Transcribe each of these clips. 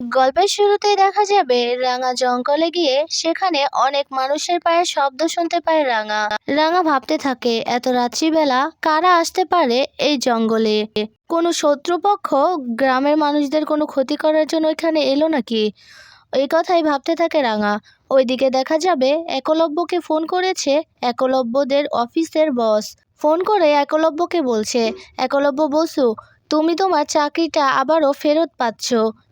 গল্পের শুরুতেই দেখা যাবে রাঙা জঙ্গলে গিয়ে সেখানে অনেক মানুষের পায়ের শব্দ শুনতে পায় রাঙা। রাঙা ভাবতে থাকে, এত রাত্রিবেলা কারা আসতে পারে এই জঙ্গলে? কোনো শত্রুপক্ষ গ্রামের মানুষদের কোনো ক্ষতি করার জন্য এখানে এলো নাকি? এই কথাই ভাবতে থাকে রাঙা। ওইদিকে দেখা যাবে একলব্যকে ফোন করেছে একলব্যদের অফিসের বস। ফোন করে একলব্যকে বলছে, একলব্য, বসু তুমি তোমার চাকরিটা আবারও ফেরত পাচ্ছ।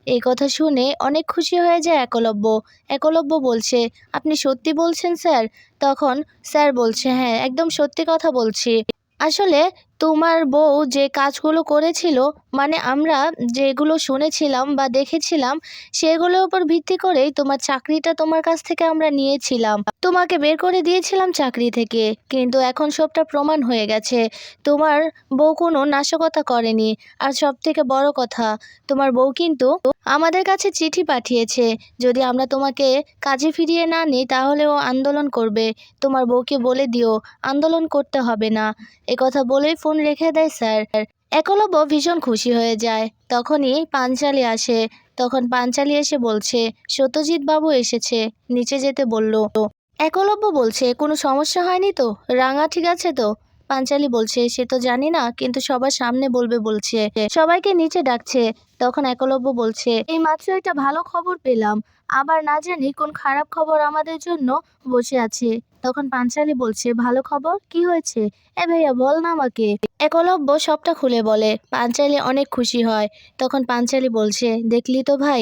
এই কথা শুনে অনেক খুশি হয়ে যায় একলব্য। একলব্য বলছে, আপনি সত্যি বলছেন, স্যার? তখন স্যার বলছে হ্যাঁ একদম সত্যি কথা বলছি। আসলে তোমার বউ যে কাজগুলো করেছিল মানে আমরা যেগুলো শুনেছিলাম বা দেখেছিলাম, সেগুলোর উপর ভিত্তি করেই তোমার চাকরিটা তোমার কাছ থেকে আমরা নিয়েছিলাম। তোমাকে বের করে দিয়েছিলাম চাকরি থেকে, কিন্তু এখন সবটা প্রমাণ হয়ে গেছে। তোমার বউ কোনো নাশকতা করেনি। আর সব থেকে বড় কথা, তোমার বউ কিন্তু আমাদের কাছে চিঠি পাঠিয়েছে, যদি আমরা তোমাকে কাজে ফিরিয়ে না নিই, তাহলে ও আন্দোলন করবে। তোমার বউকে বলে দিও, আন্দোলন করতে হবে না। কথা বলেই ফোন রেখে দেয় স্যার। একলব্য ভীষণ খুশি হয়ে যায়। তখনই পাঞ্চালি আসে। তখন পাঞ্চালি এসে বলছে, সত্যজিৎ বাবু এসেছে। নিচে যেতে বলল, একলব্য বলছে, কোনো সমস্যা হয়নি তো? রাঙা ঠিক আছে তো? পাঞ্চালি বলছে, সে তো জানি না, কিন্তু সবার সামনে বলবে বলছে। সবাইকে নিচে ডাকছে। তখন একলব্য বলছে, এই মাত্র একটা ভালো খবর পেলাম। আবার না জানি কোন খারাপ খবর আমাদের জন্য বসে আছে। তখন পাঞ্চালি বলছে, ভালো খবর? কি হয়েছে? এ ভাইয়া, বল না আমাকে। একলব্য সবটা খুলে বলে। পাঞ্চালি অনেক খুশি হয়। তখন পাঞ্চালি বলছে, দেখলি তো ভাই,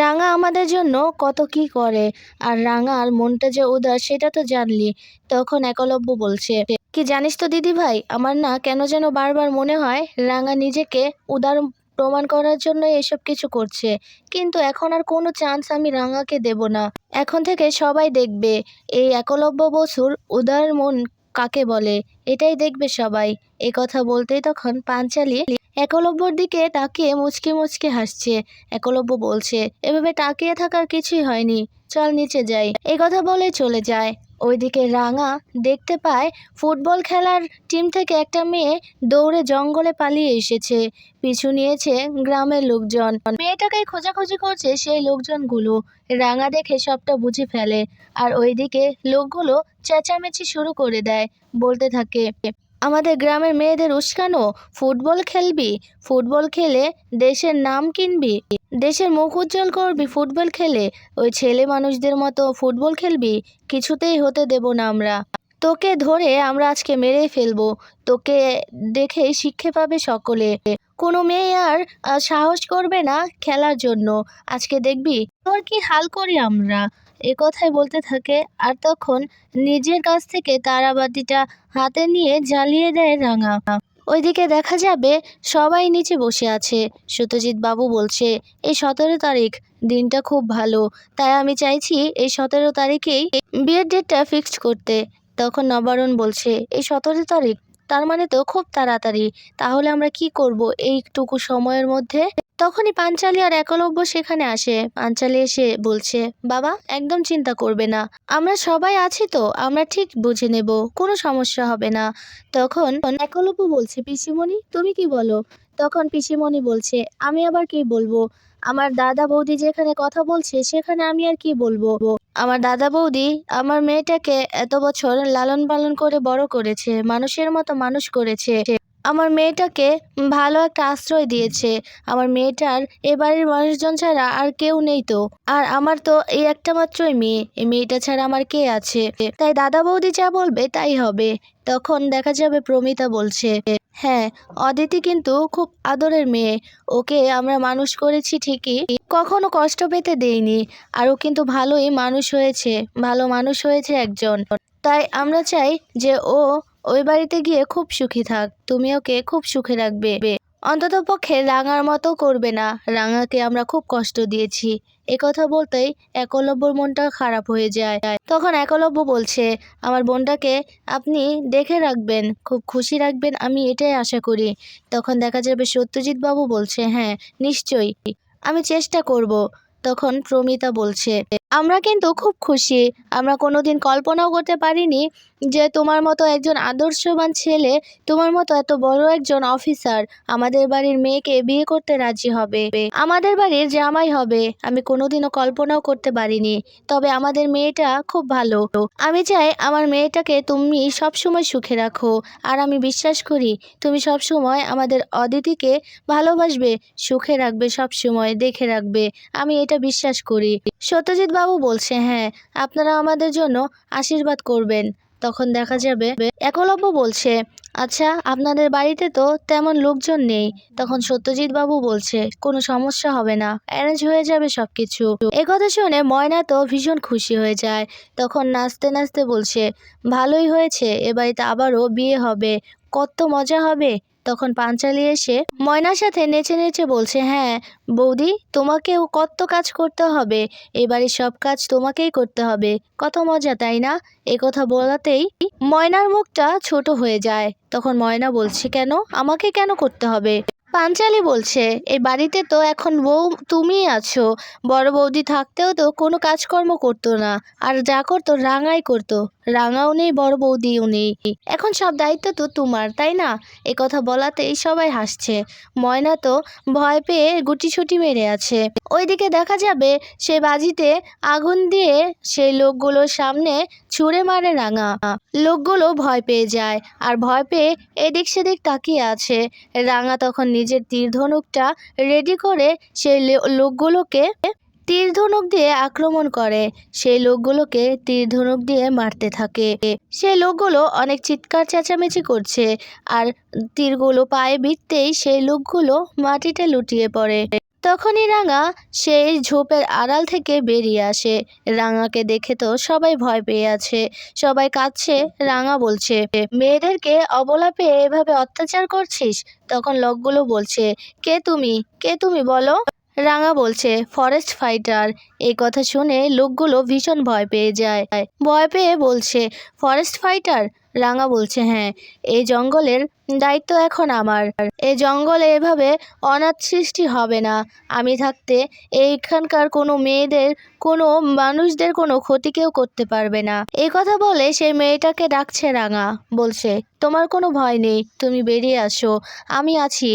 রাঙা আমাদের জন্য কত কি করে, আর রাঙার মনটা যে উদার সেটা তো জানলি। তখন একলব্য বলছে, কি জানিস তো দিদি ভাই, আমার না কেন যেন বারবার মনে হয় রাঙা নিজেকে উদার প্রমাণ করার জন্য এসব কিছু করছে। কিন্তু এখন আর কোনো চান্স আমি রাঙাকে দেব না। এখন থেকে সবাই দেখবে। এই একলব্য বসুর উদার মন কাকে বলে? এটাই দেখবে সবাই। এ কথা বলতেই তখন পাঞ্চালি একলব্যর দিকে তাকিয়ে মুচকে মুচকে হাসছে। একলব্য বলছে, এভাবে তাকিয়ে থাকার কিছুই হয়নি। চল নিচে যাই। এই কথা বলে চলে যায়। ওইদিকে রাঙা দেখতে পায় ফুটবল খেলার টিম থেকে একটা মেয়ে দৌড়ে জঙ্গলে পালিয়ে এসেছে। পিছু নিয়েছে গ্রামের লোকজন। মেয়েটাকে খোঁজাখুঁজি করছে সেই লোকজনগুলো। রাঙা দেখে সবটা বুঝে ফেলে। আর ওইদিকে লোকগুলো চেঁচামেচি শুরু করে দেয়, বলতে থাকে আমাদের গ্রামের মেয়েদের উস্কানো, ফুটবল খেলবি, ফুটবল খেলে দেশের নাম কিনবি, দেশের মুখ উজ্জ্বল করবি, ফুটবল খেলে ওই ছেলে মানুষদের মতো ফুটবল খেলবি, কিছুতেই হতে দেব না আমরা। তোকে ধরে আমরা আজকে মেরে ফেলব, তোকে দেখে শিক্ষে পাবে সকলে। কোনো মেয়ে আর সাহস করবে না খেলার জন্য। আজকে দেখবি, তোর কি হাল করি আমরা? এ কথাই বলতে থাকে। আর তখন নিজের কাছ থেকে তারাবাতিটা হাতে নিয়ে জ্বালিয়ে দেয় রাঙা। ওইদিকে দেখা যাবে সবাই নিচে বসে আছে। সত্যজিৎ বাবু বলছে, এই সতেরো তারিখ, দিনটা খুব ভালো। তাই আমি চাইছি এই সতেরো তারিখেই বিয়ের ডেটটা ফিক্সড করতে। তখন নবারণ বলছে, এই সতেরো তারিখ? তার মানে তো খুব তাড়াতাড়ি। তাহলে আমরা কি করব এইটুকু সময়ের মধ্যে? তখনই পাঞ্চালি আর একলব্য সেখানে আসে। পাঞ্চালি এসে বলছে, বাবা, একদম চিন্তা করবে না। আমরা সবাই আছি তো, আমরা ঠিক বুঝে নেব, কোনো সমস্যা হবে না। তখন একলব্য বলছে, পিসিমণি, তুমি কি বলো? তখন পিসিমণি বলছে, আমি আবার কি বলব? আমার দাদা বৌদি যেখানে কথা বলছে, সেখানে আমি আর কি বলব? আমার দাদা বৌদি আমার মেয়েটাকে এত বছর লালন পালন করে বড় করেছে, মানুষের মতো মানুষ করেছে। আমার মেয়েটাকে ভালো একটা আশ্রয় দিয়েছে। আমার মেয়েটার এ বাড়ির মানুষজন ছাড়া আর কেউ নেই তো। আর আমার তো এই একটা মাত্রই মেয়ে। এই মেয়েটা ছাড়া আমার কে আছে? তাই দাদা বৌদি যা বলবে তাই হবে। তখন দেখা যাবে প্রমিতা বলছে হ্যাঁ অদিতি কিন্তু খুব আদরের মেয়ে। ওকে আমরা মানুষ করেছি ঠিকই। কখনো কষ্ট পেতে দেইনি। আর ও কিন্তু ভালোই মানুষ হয়েছে। ভালো মানুষ হয়েছে একজন। তাই আমরা চাই যে ও ওই বাড়িতে গিয়ে খুব সুখী থাক, তুমি ওকে খুব সুখে রাখবে। অন্তত পক্ষে রাঙার মতো করবে না। রাঙাকে আমরা খুব কষ্ট দিয়েছি। এ কথা বলতেই একলব্যর মনটা খারাপ হয়ে যায়। তখন একলব্য বলছে, আমার বোনটাকে আপনি দেখে রাখবেন, খুব খুশি রাখবেন, আমি এটাই আশা করি। তখন দেখা যাবে সত্যজিৎ বাবু বলছে হ্যাঁ নিশ্চয়ই, আমি চেষ্টা করব। তখন প্রমিতা বলছে আমরা কিন্তু খুব খুশি। আমরা কোনোদিন কল্পনাও করতে পারিনি যে তোমার মতো একজন আদর্শবান ছেলে, তোমার মতো এত বড় একজন অফিসার আমাদের বাড়ির মেয়েকে বিয়ে করতে রাজি হবে। আমাদের বাড়ির জামাই হবে। আমি কোনোদিনও কল্পনাও করতে পারিনি। তবে আমাদের মেয়েটা খুব ভালো। আমি চাই আমার মেয়েটাকে তুমি সবসময় সুখে রাখো। আর আমি বিশ্বাস করি, তুমি সবসময় আমাদের অদিতিকে ভালোবাসবে, সুখে রাখবে, সবসময় দেখে রাখবে। আমি এটা বিশ্বাস করি। সত্যজিৎ বাবু বলছে হ্যাঁ আপনারা আমাদের জন্য আশীর্বাদ করবেন। তখন দেখা যাবে একলব্য বলছে আচ্ছা আপনাদের বাড়িতে তো তেমন লোকজন নেই। তখন সত্যজিৎ বাবু বলছে, কোনো সমস্যা হবে না, অ্যারেঞ্জ হয়ে যাবে সব কিছু কথা শুনে ময়না তো ভীষণ খুশি হয়ে যায়। তখন নাচতে নাচতে বলছে, ভালোই হয়েছে এ বাড়িতে আবারও বিয়ে হবে, কত মজা হবে। তখন পাঞ্চালি এসে ময়নার সাথে নেচে নেচে বলছে হ্যাঁ বৌদি, তোমাকেও কত কাজ করতে হবে। এবারে সব কাজ তোমাকেই করতে হবে। কত মজা, তাই না? এ কথা বলাতেই ময়নার মুখটা ছোট হয়ে যায়। তখন ময়না বলছে, কেন? আমাকে কেন করতে হবে? পাঞ্চালি বলছে এই বাড়িতে তো এখন বউ, তুমিই আছো। বড় বৌদি থাকতেও তো কোনো কাজকর্ম করতো না। আর যা করতো, রাঙাই করতো। রাঙাও নেই, বড় বৌদিও নেই। এখন সব দায়িত্ব তো তোমার, তাই না? এ কথা বলাতেই সবাই হাসছে। ময়না তো ভয় পেয়ে গুটিছুটি মেরে আছে। ওইদিকে দেখা যাবে, সে বাজিতে আগুন দিয়ে সেই লোকগুলোর সামনে ছুঁড়ে মারে রাঙা। লোকগুলো ভয় পেয়ে যায়, আর ভয় পেয়ে এদিক সেদিক তাকিয়ে আছে। রাঙা তখন নিজের তীর ধনুকটা রেডি করে সেই লোকগুলোকে তীর ধনুক দিয়ে আক্রমণ করে। সেই লোকগুলোকে তীর ধনুক দিয়ে মারতে থাকে। সেই লোকগুলো অনেক চিৎকার চেঁচামেচি করছে। আর তীরগুলো পায়ে বিঁধতেই সেই লোকগুলো মাটিতে লুটিয়ে পড়ে। তখনই রাঙা সেই ঝোপের আড়াল থেকে বেরিয়ে আসে। রাঙাকে দেখে তো সবাই ভয় পেয়ে আছে। সবাই কাঁদছে, রাঙা বলছে, মেয়েদেরকে অবলা পেয়ে এভাবে অত্যাচার করছিস? তখন লোকগুলো বলছে, কে তুমি? কে তুমি বলো? রাঙা বলছে, ফরেস্ট ফাইটার। এই কথা শুনে লোকগুলো ভীষণ ভয় পেয়ে যায়। ভয় পেয়ে বলছে, ফরেস্ট ফাইটার? রাঙা বলছে হ্যাঁ এই জঙ্গলের দায়িত্ব এখন আমার। এই জঙ্গলে এভাবে অনাথ সৃষ্টি হবে না। আমি থাকতে এইখানকার কোনো মেয়েদের, কোনো মানুষদের কোনো ক্ষতি কেউ করতে পারবে না। এই কথা বলে সেই মেয়েটাকে ডাকছে রাঙা। বলছে, তোমার কোনো ভয় নেই, তুমি বেরিয়ে আসো। আমি আছি।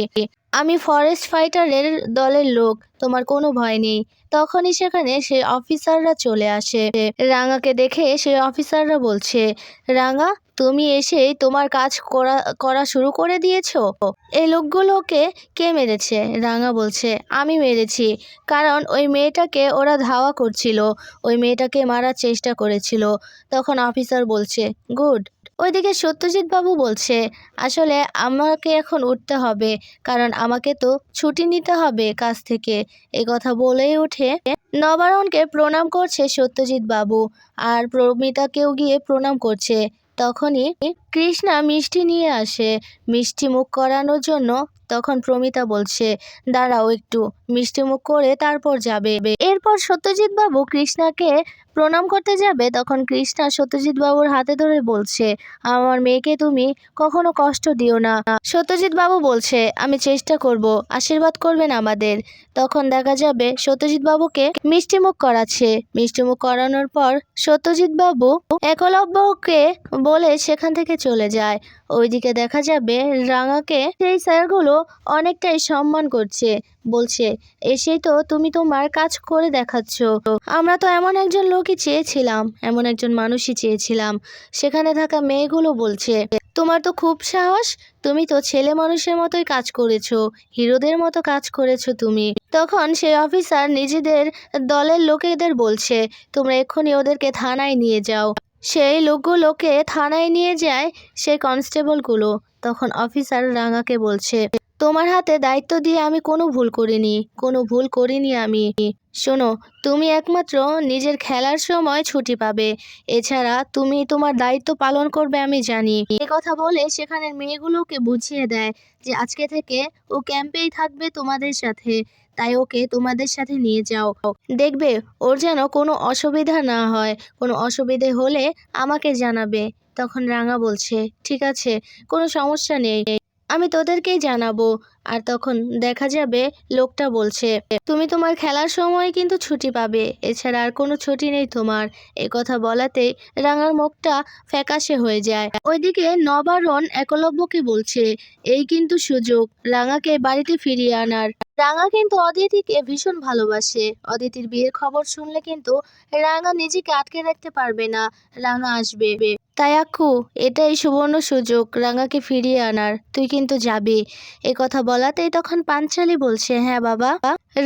আমি ফরেস্ট ফাইটারের দলের লোক, তোমার কোনো ভয় নেই। তখনই সেখানে সেই অফিসাররা চলে আসে। রাঙাকে দেখে সেই অফিসাররা বলছে, রাঙা তুমি এসেই তোমার কাজ করা করা শুরু করে দিয়েছ? এই লোকগুলোকে কে মেরেছে? রাঙা বলছে, আমি মেরেছি। কারণ ওই মেয়েটাকে ওরা ধাওয়া করছিল। ওই মেয়েটাকে মারার চেষ্টা করেছিল। তখন অফিসার বলছে, গুড। ওইদিকে সত্যজিৎ বাবু বলছে, আসলে আমাকে এখন উঠতে হবে। কারণ আমাকে তো ছুটি নিতে হবে কাজ থেকে। এ কথা বলেই উঠে নবারণকে প্রণাম করছে সত্যজিৎ বাবু। আর প্রমিতাকেও গিয়ে প্রণাম করছে। তখনই কৃষ্ণা মিষ্টি নিয়ে আসে। মিষ্টি মুখ করানোর জন্য তখন প্রমিতা বলছে, দাঁড়াও একটু, মিষ্টি মুখ করে তারপর যাবে। এরপর সত্যজিৎ বাবু কৃষ্ণাকে প্রণাম করতে যাবে। তখন কৃষ্ণা সত্যজিৎ বাবুর হাতে ধরে বলছে, আমার মেয়েকে তুমি কখনো কষ্ট দিও না। সত্যজিৎ বাবু বলছে, আমি চেষ্টা করব, আশীর্বাদ করবেন আমাদের। তখন দেখা যাবে সত্যজিৎ বাবুকে মিষ্টিমুখ করাচ্ছে। মিষ্টিমুখ করানোর পর সত্যজিৎ বাবু একলব্যকে বলে, সেখান থেকে চলে যায়। ওইদিকে দেখা যাবে রাঙাকে সেই স্যারগুলো অনেকটাই সম্মান করছে। বলছে, এসেই তো তুমি তোমার কাজ করে দেখাচ্ছ। আমরা তো এমন একজন লোকই চেয়েছিলাম, এমন একজন মানুষই চেয়েছিলাম। সেখানে থাকা মেয়েগুলো বলছে, তোমার তো খুব সাহস, তুমি তো ছেলে মানুষের মতোই কাজ করেছ, হিরোদের মতো কাজ করেছ তুমি। তখন সেই অফিসার নিজেদের দলের লোকেদের বলছে, তোমরা এক্ষুনি ওদেরকে থানায় নিয়ে যাও। সেই লোকগুলোকে থানায় নিয়ে যায় সেই কনস্টেবলগুলো। তখন অফিসার রাঙাকে বলছে, তোমার হাতে দায়িত্ব দিয়ে আমি কোনো ভুল করিনি, কোনো ভুল করিনি আমি। শোনো, তুমি একমাত্র নিজের খেলার সময় ছুটি পাবে। এছাড়া তুমি তোমার দায়িত্ব পালন করবে আমি জানি। এ কথা বলে সেখানের মেয়েগুলোকে বুঝিয়ে দেয় যে আজকে থেকে ও ক্যাম্পেই থাকবে তোমাদের সাথে। তাই ওকে তোমাদের সাথে নিয়ে যাও। দেখবে ওর যেন কোনো অসুবিধা না হয়। কোনো অসুবিধে হলে আমাকে জানাবে। তখন রাঙা বলছে, ঠিক আছে, কোনো সমস্যা নেই। আমি তোদেরকেই জানাব। আর তখন দেখা যাবে লোকটা বলছে, তুমি তোমার খেলার সময় কিন্তু ছুটি পাবে। এছাড়া আর কোনো ছুটি নেই তোমার। এ কথা বলাতেই রাঙার মুখটা ফ্যাকাশে হয়ে যায়। ওইদিকে নবারণ একলব্যকে বলছে, এই কিন্তু সুযোগ। রাঙাকে বাড়িতে ফিরিয়ে আনার। রাঙা কিন্তু অদিতিকে ভীষণ ভালোবাসে। অদিতির বিয়ের খবর শুনলে কিন্তু রাঙা নিজেকে আটকে রাখতে পারবে না। রাঙা আসবে। তাই আক্কু, এটাই সুবর্ণ সুযোগ রাঙাকে ফিরিয়ে আনার। তুই কিন্তু যাবি। এ কথা বলাতেই তখন পাঞ্চালি বলছে হ্যাঁ বাবা।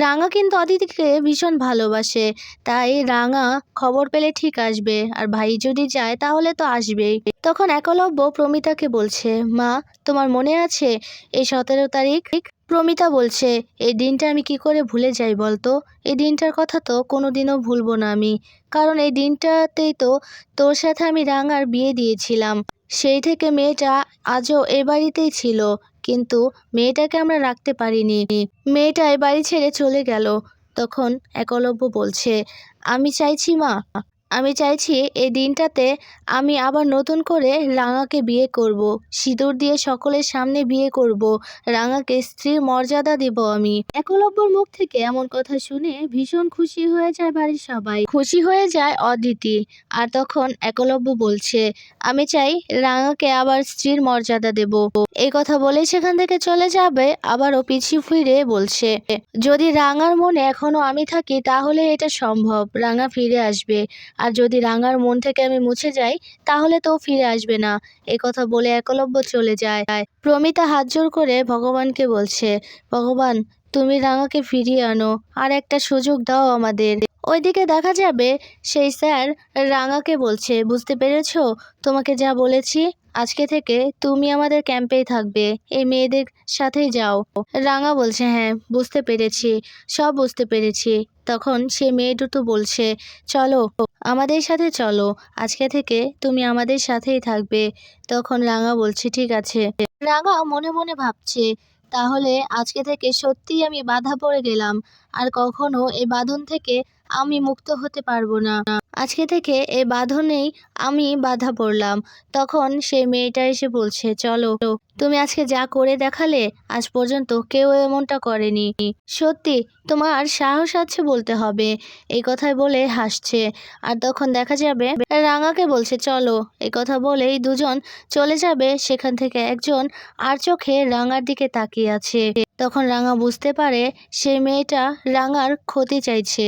রাঙা কিন্তু অদিতিকে ভীষণ ভালোবাসে। তাই রাঙা খবর পেলে ঠিক আসবে। আর ভাই যদি যায় তাহলে তো আসবেই। তখন একলব্য প্রমিতাকে বলছে, মা, তোমার মনে আছে এই সতেরো তারিখ? প্রমিতা বলছে, এই দিনটা আমি কি করে ভুলে যাই বলতো? এই দিনটার কথা তো কোনোদিনও ভুলবো না আমি। কারণ এই দিনটাতেই তো তোর সাথে আমি রাঙার বিয়ে দিয়েছিলাম। সেই থেকে মেয়েটা আজও এ বাড়িতেই ছিল। কিন্তু মেয়েটাকে আমরা রাখতে পারিনি। মেয়েটা এ বাড়ি ছেড়ে চলে গেল। তখন একলব্য বলছে, আমি চাইছি মা। আমি চাইছি এই দিনটাতে আমি আবার নতুন করে রাঙাকে বিয়ে করব। সিঁদুর দিয়ে সকলের সামনে বিয়ে করব। রাঙাকে স্ত্রীর মর্যাদা দিব আমি। একলব্যর মুখ থেকে এমন কথা শুনে ভীষণ খুশি হয়ে যায় বাড়ির সবাই। খুশি হয়ে যায় অদিতি। আর তখন একলব্য বলছে, আমি চাই রাঙাকে আবার স্ত্রীর মর্যাদা দেব। এই কথা বলে সেখান থেকে চলে যাবে, আবারও পিছিয়ে ফিরে বলছে, যদি রাঙার মনে এখনও আমি থাকি তাহলে এটা সম্ভব। রাঙা ফিরে আসবে। আর যদি রাঙার মন থেকে আমি মুছে যাই, তাহলে তো ফিরে আসবে না। এ কথা বলে একলব্য চলে যায়। প্রমিতা হাত জোর করে ভগবানকে বলছে, ভগবান, তুমি রাঙাকে ফিরিয়ে আনো, আর একটা সুযোগ দাও আমাদের। ওইদিকে দেখা যাবে সেই স্যার রাঙাকে বলছে, বুঝতে পেরেছ? তোমাকে যা বলেছি, আজকে থেকে তুমি আমাদের ক্যাম্পেই থাকবে। এই মেয়েদের সাথেই যাও। রাঙা বলছে হ্যাঁ বুঝতে পেরেছি, সব বুঝতে পেরেছি। তখন সে মেয়ে দুটো বলছে, চলো আমাদের সাথে চলো, আজকে থেকে তুমি আমাদের সাথেই থাকবে। তখন রাঙা বলছে, ঠিক আছে। রাঙা মনে মনে ভাবছে, তাহলে আজকে থেকে সত্যিই আমি বাধা পড়ে গেলাম। আর কখনো এই বাঁধন থেকে আমি মুক্ত হতে পারব না। আজকে থেকে এ বাঁধনেই আমি বাধা পড়লাম। তখন সেই মেয়েটা এসে বলছে, চলো, তুমি আজকে যা করে দেখালে, আজ পর্যন্ত কেউ এমনটা করেনি। সত্যি, তোমার সাহস আছে বলতে হবে এই কথায় বলে হাসছে। আর তখন দেখা যাবে রাঙাকে বলছে, চলো এই কথা বলেই দুজন চলে যাবে। সেখান থেকে একজন আর চোখে রাঙার দিকে তাকিয়ে আছে। তখন রাঙা বুঝতে পারে, সেই মেয়েটা রাঙার ক্ষতি চাইছে।